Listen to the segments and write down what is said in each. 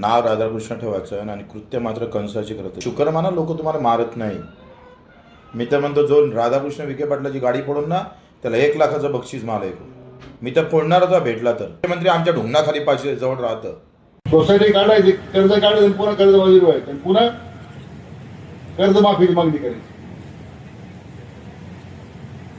नाव राधाकृष्ण ठेवायचं आणि कृत्य मात्र कंसाची करत शुक्रमाना लोक तुम्हाला मारत नाही. मी तर म्हणतो जो राधाकृष्ण विखे पाटलाची गाडी पडून ना त्याला एक लाखाचं बक्षीस मला ऐकू मी तर फोडणार होता भेटला तर. मुख्यमंत्री आमच्या ढुंगणाखाली पाचशे जवळ राहतं. सोसायटी काढायची कर्ज काढायचं पुन्हा कर्ज मंजूर व्हायचं आणि पुन्हा कर्जमाफीची मागणी करायची.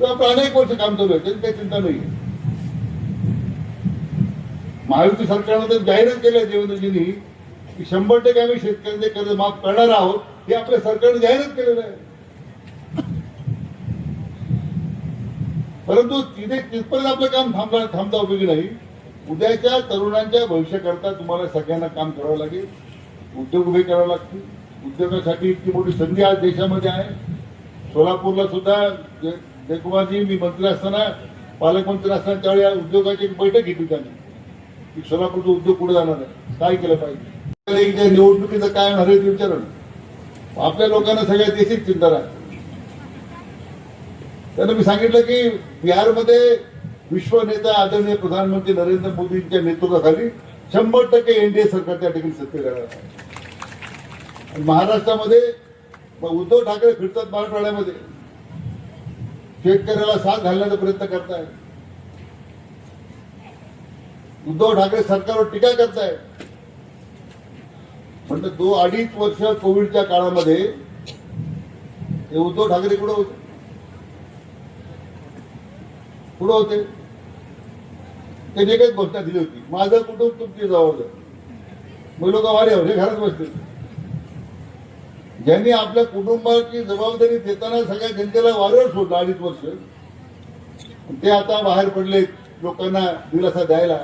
तर आपलं अनेक वर्ष काम चालू आहे त्याची काही चिंता नाही महायुती सरकारनं तर जाहीरच केलं देवेंद्रजींनी की शंभर टक्के आम्ही शेतकऱ्यांचे कर्ज माफ करणार आहोत हे आपल्या सरकारने जाहीरच केलेलं आहे. परंतु तिथे तिथपर्यंत आपलं काम थांबणार थांबता उपयोगी नाही. उद्याच्या तरुणांच्या भविष्याकरता तुम्हाला सगळ्यांना काम करावं लागेल. उद्योग उभे करावे लागतील. उद्योगासाठी इतकी मोठी संधी आज देशामध्ये आहे. सोलापूरला सुद्धा जयकुमारजी मी मंत्री असताना पालकमंत्री असताना त्यावेळी या उद्योगाची एक बैठक घेतली त्यांनी. की सोलापूरचा उद्योग पुढे जाणार आहे. काय केलं पाहिजे? एकदा निवडणुकीचं काय होणार आहे ते विचारलं आपल्या लोकांना सगळ्या देशीच चिंता आहे त्यांना मी सांगितलं की बिहारमध्ये विश्व नेता आदरणीय प्रधानमंत्री नरेंद्र मोदींच्या नेतृत्वाखाली शंभर टक्के एनडीए सरकार त्या ठिकाणी सत्य करणार आहे. महाराष्ट्रामध्ये उद्धव ठाकरे फिरतात मराठवाड्यामध्ये. शेतकऱ्याला साथ घालण्याचा प्रयत्न करताय उद्धव ठाकरे सरकारवर टीका करताय म्हणजे दो अडीच वर्ष कोविडच्या काळामध्ये हे उद्धव ठाकरे कुठं होते? कुठं होते? त्यांनी एकच घोषणा दिली होती. माझं कुटुंब तुमची जबाबदारी. मग लोक वारे हे घरात बसते ज्यांनी आपल्या कुटुंबाची जबाबदारी देताना सगळ्या जनतेला वाऱ्यावर सोडलं अडीच वर्ष. ते आता बाहेर पडले लोकांना दिलासा द्यायला.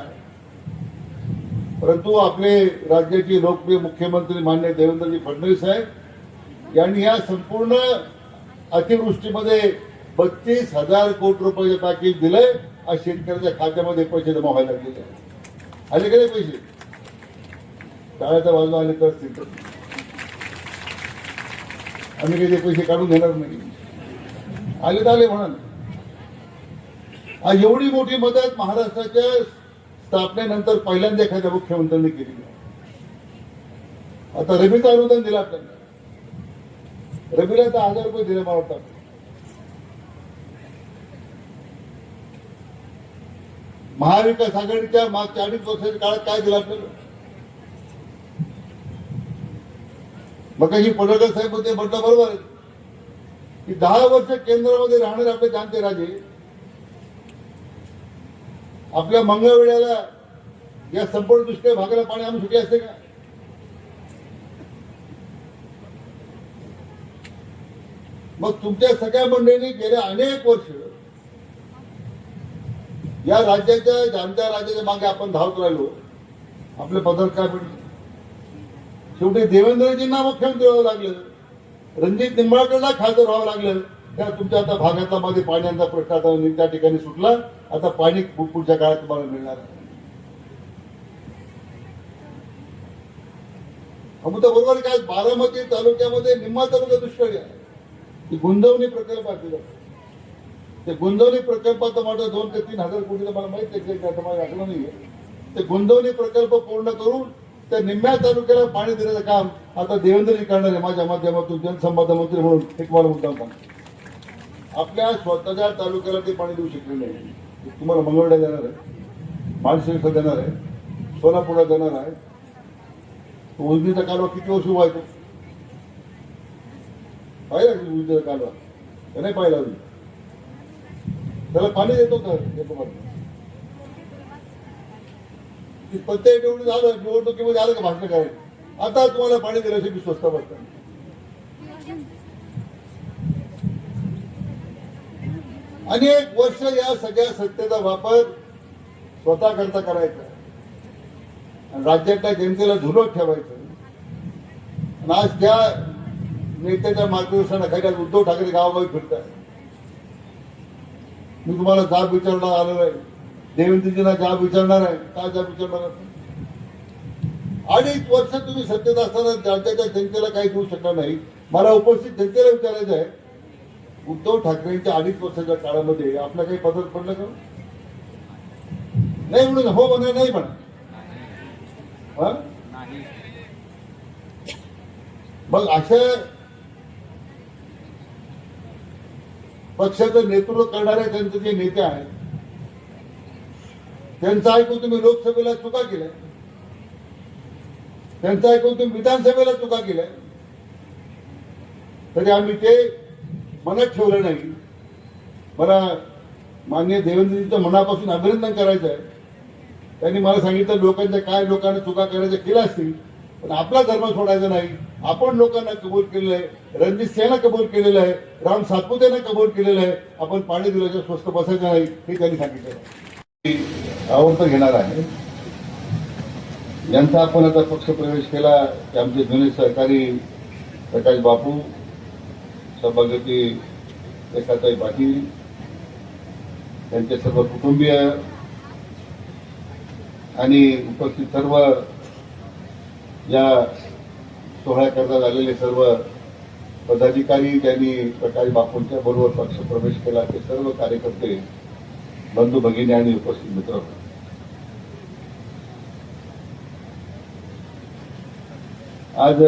परंतु आपले राज्याचे लोकप्रिय मुख्यमंत्री मान्य देवेंद्रजी फडणवीस साहेब यांनी या संपूर्ण अतिवृष्टीमध्ये बत्तीस हजार कोटी रुपयाचे पॅकेज दिलंय आज शेतकऱ्याच्या खात्यामध्ये पैसे जमा व्हायला लागलेले आले का पैसे? टाळ्याच्या बाजूला आले तर असतील. आम्ही काही ते पैसे काढून घेणार नाही. आले तर आले म्हणा. एवढी मोठी मदत महाराष्ट्राच्या स्थापनेनंतर पहिल्यांदा एखाद्या मुख्यमंत्र्यांनी केली आता रवीचं अनुदान दिलं आपल्याला. रवीला तर हजार रुपये दिले मला वाटतं महाविकास आघाडीच्या मागच्या अडीच वर्षाच्या काळात काय दिलं आपल्याला? मग ही पडळकर साहेब होते म्हटलं बरोबर आहे. की दहा वर्ष केंद्रामध्ये राहणारे आपले जाणते राजे आपल्या मंगळवेळ्याला या संपूर्ण दुष्काळ भागाला पाणी आणून सुटले असते का? मग तुमच्या सगळ्या मंडळींनी गेल्या अनेक वर्ष या राज्याच्या जाणत्या राज्याच्या मागे आपण धावत राहिलो. आपले पदर काय पडले? शेवटी देवेंद्रजींना मुख्यमंत्री व्हावं लागलं. रणजित निंबाळकरला खासदार व्हावं लागलं. त्या तुमच्या आता भागातला मध्ये पाण्याचा प्रश्न आता त्या ठिकाणी सुटला आता पाणी पुढच्या काळात तुम्हाला मिळणार. आहे बरोबर काय? बारामती तालुक्यामध्ये निम्मा तालुका दुष्काळी आहे. गुंजवणी प्रकल्प आहे ते गुंजवणी प्रकल्पाचं माझं दोन ते तीन हजार कोटी मला माहीत आहे आठवण नाहीये. ते गुंजवणी प्रकल्प पूर्ण करून त्या निम्म्या तालुक्याला पाणी देण्याचं काम आता देवेंद्रजी करणार आहे माझ्या माध्यमातून जनसंवाद मंत्री म्हणून एक मला मुद्दा सांगतो. आपल्या स्वतःच्या तालुक्याला ते पाणी देऊ शकले नाही. तुम्हाला मंगळवेढा देणार आहे मानशिरसा देणार आहे सोलापूरला देणार आहे. उजनीचा कालवा किती वर्ष उभा आहे तो? पाहिला उजनीचा कालवा? का नाही पाहिला अजून. त्याला पाणी देतो का? देतो का की प्रत्येक निवडणूक झालं निवडणुकीमध्ये आलं का भाषण काय आता तुम्हाला पाणी दिल्याशी मी स्वस्त बसतात. अनेक वर्ष या सगळ्या सत्तेचा वापर स्वतः करता करायचा. आणि राज्यातल्या जनतेला झुलत ठेवायचं. आणि आज त्या नेत्याच्या मार्गदर्शनाखाली आज उद्धव ठाकरे गावाबाई फिरतात. मी तुम्हाला जाब विचारला आलेलो आहे देवेंद्रजींना जाब विचारणार आहे. का जाब विचारणार अडीच वर्ष तुम्ही सत्तेत असताना राज्याच्या जनतेला काही देऊ शकणार नाही. मला उपस्थित जनतेला विचारायचं आहे. उद्धव ठाकरेंच्या अडीच वर्षाच्या काळामध्ये आपलं काही पदर पडलं का? नाही म्हणून हो म्हणा नाही म्हणा? मग अशा पक्षाचं नेतृत्व करणारे त्यांचे जे नेते आहेत त्यांचं ऐकून तुम्ही लोकसभेला चुका केल्या. त्यांचं ऐकून तुम्ही विधानसभेला चुका केल्या. तरी आम्ही ते मनात ठेवलं नाही. मला मान्य देवेंद्रजींचं मनापासून अभिनंदन करायचं आहे त्यांनी मला सांगितलं लोकांच्या काय लोकांना चुका करायच्या केल्या असतील पण आपला धर्म सोडायचा नाही. आपण लोकांना कबूल केलेलं आहे. रणजित सिंहला कबूल केलेलं आहे. राम सातपुतेनं कबूल केलेलं आहे. आपण पाणी दिल्याच्या स्वस्त बसायचं नाही हे त्यांनी सांगितलं. आहे. घेणार आहे. ज्यांचा आपण आता पक्षप्रवेश केला. ते आमचे जुने सहकारी प्रकाश बापू सभागती रेखाताई पाटील त्यांचे सर्व कुटुंबीय आणि उपस्थित सर्व या सोहळ्याकरता आलेले सर्व पदाधिकारी त्यांनी प्रकाश बापूंच्या बरोबर पक्ष प्रवेश केला. ते सर्व कार्यकर्ते बंधू भगिनी आणि उपस्थित मित्र. आज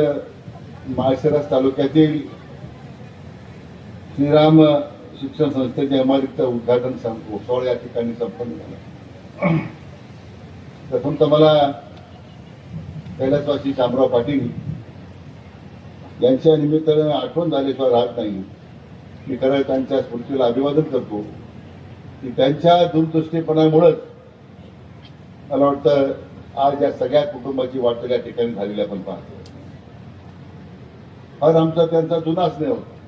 माळशिरस तालुक्यातील श्रीराम शिक्षण संस्थेच्या इमारतीचं उद्घाटन सांगतो सोहळा या ठिकाणी संपन्न झाला. प्रथम तर मला कैलासवासी शामराव पाटील यांच्या निमित्तानं आठवण झाल्याशिवाय राहत नाही. मी खरं त्यांच्या स्मृतीला अभिवादन करतो. की त्यांच्या दूरदृष्टीपणामुळंच मला वाटतं आज या सगळ्या कुटुंबाची वाटत या ठिकाणी झालेली आपण पाहतो. आज आमचा त्यांचा जुना स्नेह होता.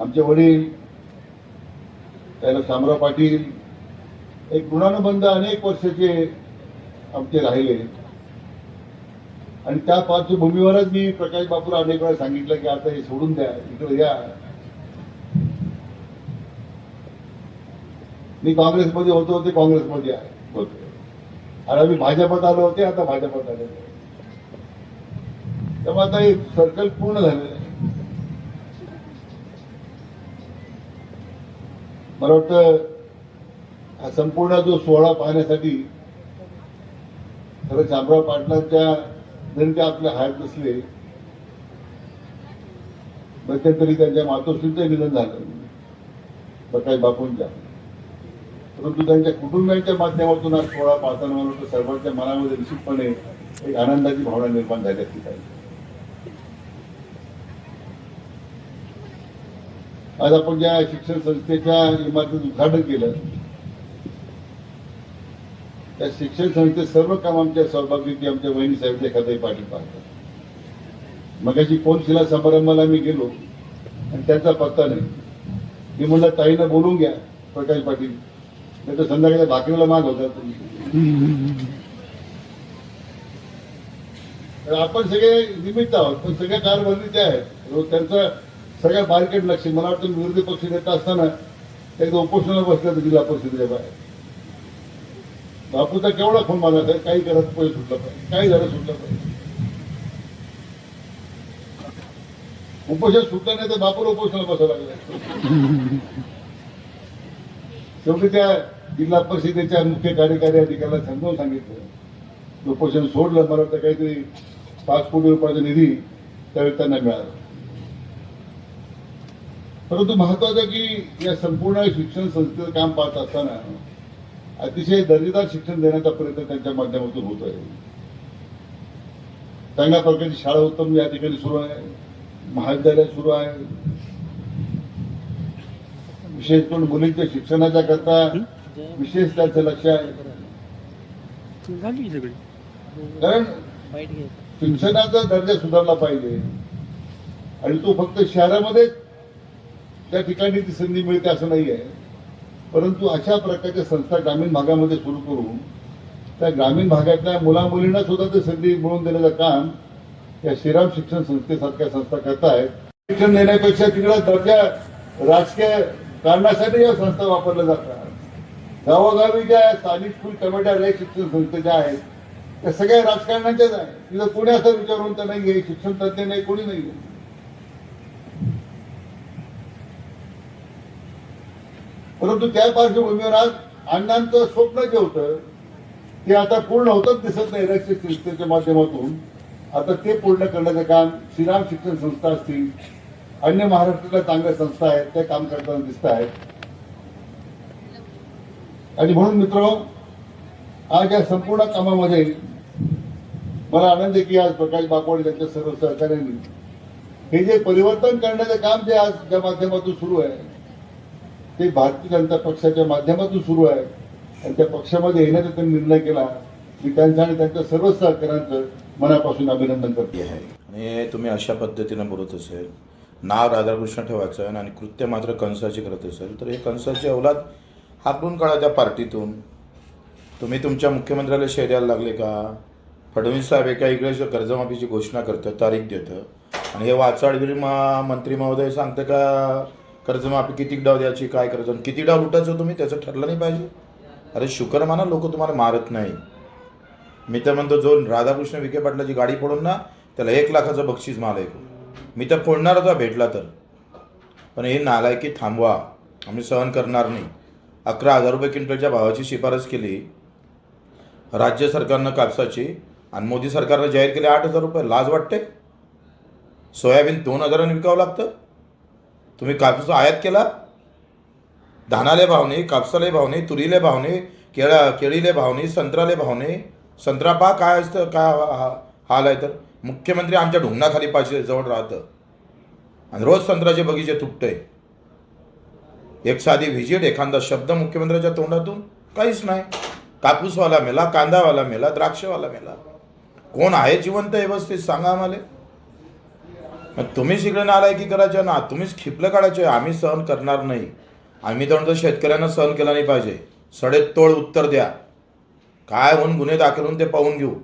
आमचे वडील त्याला शामराव पाटील एक ऋणानुबंध अनेक वर्षाचे आमचे राहिले. आणि त्या पार्श्वभूमीवरच मी प्रकाश बापूला अनेक वेळा सांगितलं की आता हे सोडून द्या इकडे या. मी काँग्रेसमध्ये होतो ते काँग्रेसमध्ये आहे होते आणि आम्ही भाजपात आलो होते आता भाजपात आले तेव्हा आता हे सर्कल पूर्ण झालेलं आहे मला वाटतं हा संपूर्ण जो सोहळा पाहण्यासाठी खरं शामराव पाटलांच्या जरी ते आपल्या हयात नसले मध्यंतरी त्यांच्या मातोश्रीचं निधन झालं. प्रकाश बापूंच्या परंतु त्यांच्या कुटुंबियांच्या माध्यमातून हा सोहळा पाहताना मला वाटतं सर्वांच्या मनामध्ये निश्चितपणे एक आनंदाची भावना निर्माण झाली असली पाहिजे. आज आपण ज्या शिक्षण संस्थेच्या इमारतीचं उद्घाटन केलं त्या शिक्षण संस्थेत सर्व काम आमच्या सहभागी आमच्या वहिनी साहेब एखादाही पाठी पाहतात. मगाशी कोण शिला समारंभाला मी गेलो आणि त्यांचा पत्ता नाही. मी म्हणलं ताईनं बोलून घ्या प्रकाश पाटील. नाही तर संध्याकाळी भाकरीला माग होता तर आपण सगळे निमित्त आहोत पण सगळ्या कारभारीचे आहेत त्यांचा त्यांचं सगळ्या बारकेट लक्ष मला वाटतं विरोधी पक्ष नेता असताना एकदा उपोषणाला बसल्या होत्या जिल्हा परिषदेच्या बाहेर. बापूचा केवढा फोन मारला साहेब काही करत पैसे सुटलं पाहिजे. काही झालं सुटलं पाहिजे. उपोषण सुटलं नाही तर बापूला उपोषणाला बसावं लागलं. शेवटी त्या जिल्हा परिषदेच्या मुख्य कार्यकारी अधिकाऱ्याला समजावून सांगितलं. उपोषण सोडलं. मला वाटतं काहीतरी पाच कोटी रुपयाचा निधी त्यावेळी त्यांना मिळाला. परंतु महत्वाचं की या संपूर्ण शिक्षण संस्थेचं काम पाहत असताना अतिशय दर्जेदार शिक्षण देण्याचा प्रयत्न त्यांच्या माध्यमातून होत आहे. चांगल्या प्रकारची शाळा उत्तम या ठिकाणी सुरू आहे. महाविद्यालय सुरू आहे. विशेष करून मुलींच्या शिक्षणाच्या करता विशेष त्याचं लक्ष आहे. कारण शिक्षणाचा दर्जा सुधारला पाहिजे. आणि तो फक्त शहरामध्ये त्या ठिकाणी ती संधी मिळते असं नाही आहे. परंतु अशा प्रकारच्या संस्था ग्रामीण भागामध्ये सुरू करून त्या ग्रामीण भागातल्या मुलामुलींना सुद्धा ते संधी मिळवून देण्याचं काम या श्रीराम शिक्षण संस्थेसारख्या संस्था करतायत. शिक्षण देण्यापेक्षा तिकडे दर्जा राजकीय कारणासाठी या संस्था वापरल्या जातात. गावोगावी ज्या स्थानिक स्कूल कमिट्या रयत शिक्षण संस्थेच्या आहेत त्या सगळ्या राजकारणाच्याच आहे तिथं कोणी असं विचारून तर नाही आहे शिक्षण तज्ज्ञ नाही कोणी नाही परंतु त्या पार्श्वभूमीवर आज अण्णांचं स्वप्न जे होतं ते आता पूर्ण होतच दिसत नाही रक्षित संस्थेच्या माध्यमातून. आता ते पूर्ण करण्याचं काम श्रीराम शिक्षण संस्था असतील अन्य महाराष्ट्रातल्या चांगल्या संस्था आहेत त्या काम करताना दिसत आहेत. आणि म्हणून मित्र आज या संपूर्ण कामामध्ये मला आनंद आहे की आज प्रकाश बापवाड यांच्या सर्व सहकार्यांनी हे जे परिवर्तन करण्याचं काम जे आज ज्या माध्यमातून सुरू आहे ते भारतीय जनता पक्षाच्या माध्यमातून सुरू आहे. आणि त्या पक्षामध्ये येण्याचा त्यांनी निर्णय केला. मी त्यांचं आणि त्यांच्या सर्व सहकाऱ्यांचं मनापासून अभिनंदन करते. आहे. आणि तुम्ही अशा पद्धतीनं बोलत असेल. नाव राधाकृष्ण ठेवायचं आणि कृत्य मात्र कंसाची करत असेल. तर हे कंसाची अवलाद हाकलून काढा त्या पार्टीतून. तुम्ही तुमच्या मुख्यमंत्र्याला शेर द्यायला लागले का? फडणवीस साहेब एका इकडे कर्जमाफीची घोषणा करतं तारीख देतं आणि हे वाचाडगिरी मा मंत्री महोदय सांगतं का? कर्जमाफी किती डाव द्यायची काय करायचं आणि किती डाव लुटायचं तुम्ही त्याचं ठरलं नाही पाहिजे. अरे शुक्र माना लोक तुम्हाला मारत नाही. मी तर म्हणतो जो राधाकृष्ण विखे पाटलाची गाडी पडून ना त्याला एक लाखाचं बक्षीस मला ऐकू मी तर फोडणार होता भेटला तर. पण हे नालायकी थांबवा आम्ही सहन करणार नाही. अकरा हजार रुपये क्विंटलच्या भावाची शिफारस केली. राज्य सरकारनं कापसाची आणि मोदी सरकारनं जाहीर केले आठ हजार रुपये. लाज वाटते? सोयाबीन दोन हजारांनी विकावं लागतं? तुम्ही कापूस आयात केला? धानाले भाव नाही कापसाले भाव नाही तुरीले भाव नाही केळा केळीले भाव नाही संत्राले भाव नाही संत्रा पा काय असतं काय हा- हाल आहे तर? मुख्यमंत्री आमच्या ढुंगणाखाली पाहिजे जवळ राहतं. आणि रोज संत्र्याचे बगीचे तुटतंय. एक साधी व्हिजिट एखादा शब्द मुख्यमंत्र्याच्या तोंडातून काहीच नाही. कापूसवाला मेला कांदावाला मेला द्राक्षवाला मेला. कोण आहे जिवंत व्यवस्थित सांगा आम्हाला. तुम्हीच इकडे नालायकी करायच्या ना तुम्हीच खिपलं काढायचे आम्ही सहन करणार नाही. आम्ही तर म्हणतो शेतकऱ्यांना सहन केला नाही पाहिजे. सडेतोड उत्तर द्या. काय होऊन गुन्हे दाखल होऊन ते पाहून घेऊ.